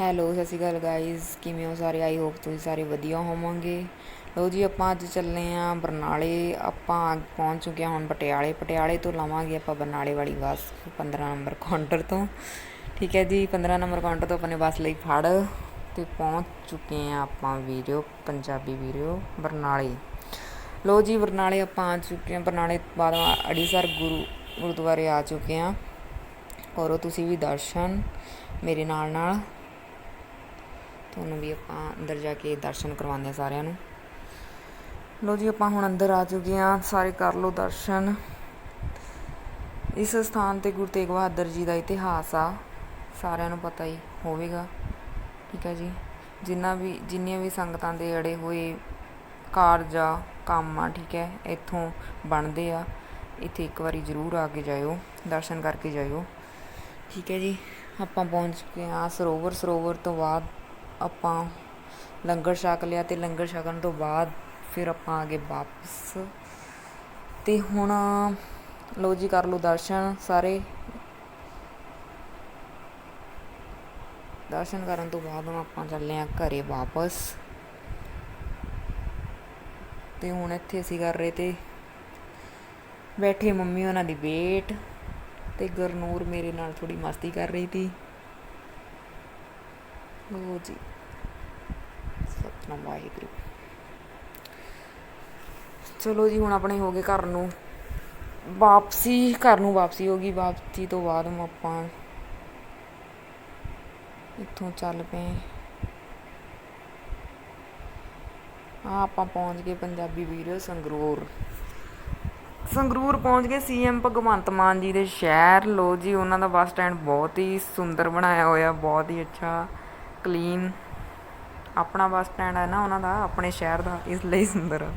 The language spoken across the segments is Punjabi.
ਹੈਲੋ, ਸਤਿ ਸ਼੍ਰੀ ਅਕਾਲ ਗਾਇਜ਼ ਕਿਵੇਂ ਹੋ ਸਾਰੇ? ਆਈ ਹੋਪ ਤੁਸੀਂ ਸਾਰੇ ਵਧੀਆ ਹੋਵੋਗੇ। ਲਓ ਜੀ, ਆਪਾਂ ਅੱਜ ਚੱਲੇ ਆਂ ਬਰਨਾਲੇ। ਆਪਾਂ ਪਹੁੰਚ ਚੁੱਕੇ ਹਾਂ ਹੁਣ ਪਟਿਆਲੇ। ਪਟਿਆਲੇ ਤੋਂ ਲਵਾਂਗੇ ਆਪਾਂ ਬਰਨਾਲੇ ਵਾਲੀ ਬੱਸ 15 ਨੰਬਰ ਕਾਊਂਟਰ ਤੋਂ। ਠੀਕ ਹੈ ਜੀ 15 ਨੰਬਰ ਕਾਊਂਟਰ ਤੋਂ ਆਪਣੇ ਬੱਸ ਲਈ ਫੜ ਤੇ ਪਹੁੰਚ ਚੁੱਕੇ ਆਂ ਆਪਾਂ ਵੀਡੀਓ ਪੰਜਾਬੀ ਵੀਡੀਓ ਬਰਨਾਲੇ। ਲਓ ਜੀ, ਬਰਨਾਲੇ ਆਪਾਂ ਆ ਚੁੱਕੇ ਆਂ ਬਰਨਾਲੇ ਤੋਂ ਬਾਅਦ ਅੜੀਸਰ ਗੁਰੂ, ਗੁਰਦੁਆਰੇ ਆ ਚੁੱਕੇ ਆਂ ਕਰੋ ਤੁਸੀਂ ਵੀ ਦਰਸ਼ਨ ਮੇਰੇ ਨਾਲ ਨਾਲ ਤੁਹਾਨੂੰ ਵੀ ਆਪਾਂ ਅੰਦਰ ਜਾ ਕੇ ਦਰਸ਼ਨ ਕਰਵਾਉਂਦੇ ਹਾਂ ਸਾਰਿਆਂ ਨੂੰ। ਲੋ ਜੀ, ਆਪਾਂ ਹੁਣ ਅੰਦਰ ਆ ਚੁੱਕੇ ਹਾਂ। ਸਾਰੇ ਕਰ ਲਓ ਦਰਸ਼ਨ। ਇਸ ਸਥਾਨ ਤੇ ਗੁਰੂ ਤੇਗ ਬਹਾਦਰ ਜੀ ਦਾ ਇਤਿਹਾਸ ਆ। ਸਾਰਿਆਂ ਨੂੰ ਪਤਾ ਹੀ ਹੋਵੇਗਾ। ਠੀਕ ਹੈ ਜੀ। ਜਿੰਨਾ ਵੀ, ਜਿੰਨੀਆਂ ਵੀ ਸੰਗਤਾਂ ਦੇ ਅੜੇ ਹੋਏ ਕਾਰਜ ਆ, ਕੰਮ ਆ, ਠੀਕ ਹੈ, ਇੱਥੋਂ ਬਣਦੇ ਆ। ਇੱਥੇ ਇੱਕ ਵਾਰੀ ਜ਼ਰੂਰ ਆ ਕੇ ਜਾਇਓ, ਦਰਸ਼ਨ ਕਰਕੇ ਜਾਇਓ। ਠੀਕ ਹੈ ਜੀ। ਆਪਾਂ ਪਹੁੰਚ ਚੁੱਕੇ ਹਾਂ ਸਰੋਵਰ ਸਰੋਵਰ ਤੋਂ ਬਾਅਦ ਆਪਾਂ ਲੰਗਰ ਛਕ ਲਿਆ ਅਤੇ ਲੰਗਰ ਛਕਣ ਤੋਂ ਬਾਅਦ ਫਿਰ ਆਪਾਂ ਆ ਗਏ ਵਾਪਸ। ਅਤੇ ਹੁਣ ਲਓ ਜੀ ਕਰ ਲਓ ਦਰਸ਼ਨ ਸਾਰੇ। ਦਰਸ਼ਨ ਕਰਨ ਤੋਂ ਬਾਅਦ ਹੁਣ ਆਪਾਂ ਚੱਲੇ ਆ ਘਰੇ ਵਾਪਸ। ਤੇ ਹੁਣ ਇੱਥੇ ਅਸੀਂ ਕਰ ਰਹੇ ਤੇ ਬੈਠੇ ਮੰਮੀ ਉਹਨਾਂ ਦੀ ਵੇਟ ਤੇ ਗਰਨੂਰ ਮੇਰੇ ਨਾਲ ਥੋੜੀ ਮਸਤੀ ਕਰ ਰਹੀ ਸੀ। ਲੋ ਜੀ ਸਤਨਾਮ ਵਾਹਿਗੁਰੂ। ਚਲੋ ਜੀ, ਹੁਣ ਆਪਣੇ ਹੋ ਗਏ ਘਰ ਨੂੰ ਵਾਪਸੀ, ਘਰ ਨੂੰ ਵਾਪਸੀ ਹੋ ਗਈ। ਵਾਪਸੀ ਤੋਂ ਬਾਅਦ ਹੁਣ ਆਪਾਂ ਇੱਥੋਂ ਚੱਲ ਪਏ। ਆ ਆਪਾਂ ਪਹੁੰਚ ਗਏ ਪੰਜਾਬੀ ਵੀਰ ਸੰਗਰੂਰ। ਸੰਗਰੂਰ ਪਹੁੰਚ ਗਏ ਸੀਐਮ ਭਗਵੰਤ ਮਾਨ ਜੀ ਦੇ ਸ਼ਹਿਰ। ਲੋ ਜੀ, ਉਹਨਾਂ ਦਾ ਬੱਸ ਸਟੈਂਡ ਬਹੁਤ ਹੀ ਸੁੰਦਰ ਬਣਾਇਆ ਹੋਇਆ, ਬਹੁਤ ਹੀ ਅੱਛਾ ਕਲੀਨ ਆਪਣਾ ਬੱਸ ਸਟੈਂਡ ਹੈ ਨਾ ਉਹਨਾਂ ਦਾ, ਆਪਣੇ ਸ਼ਹਿਰ ਦਾ, ਇਸ ਲਈ ਸੁੰਦਰ ਆ।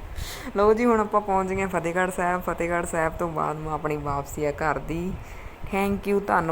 ਲਓ ਜੀ, ਹੁਣ ਆਪਾਂ ਪਹੁੰਚ ਗਏ ਫਤਿਹਗੜ੍ਹ ਸਾਹਿਬ। ਫਤਿਹਗੜ੍ਹ ਸਾਹਿਬ ਤੋਂ ਬਾਅਦ ਮੈਂ ਆਪਣੀ ਵਾਪਸੀ ਆ ਘਰ ਦੀ। ਥੈਂਕ ਯੂ ਤੁਹਾਨੂੰ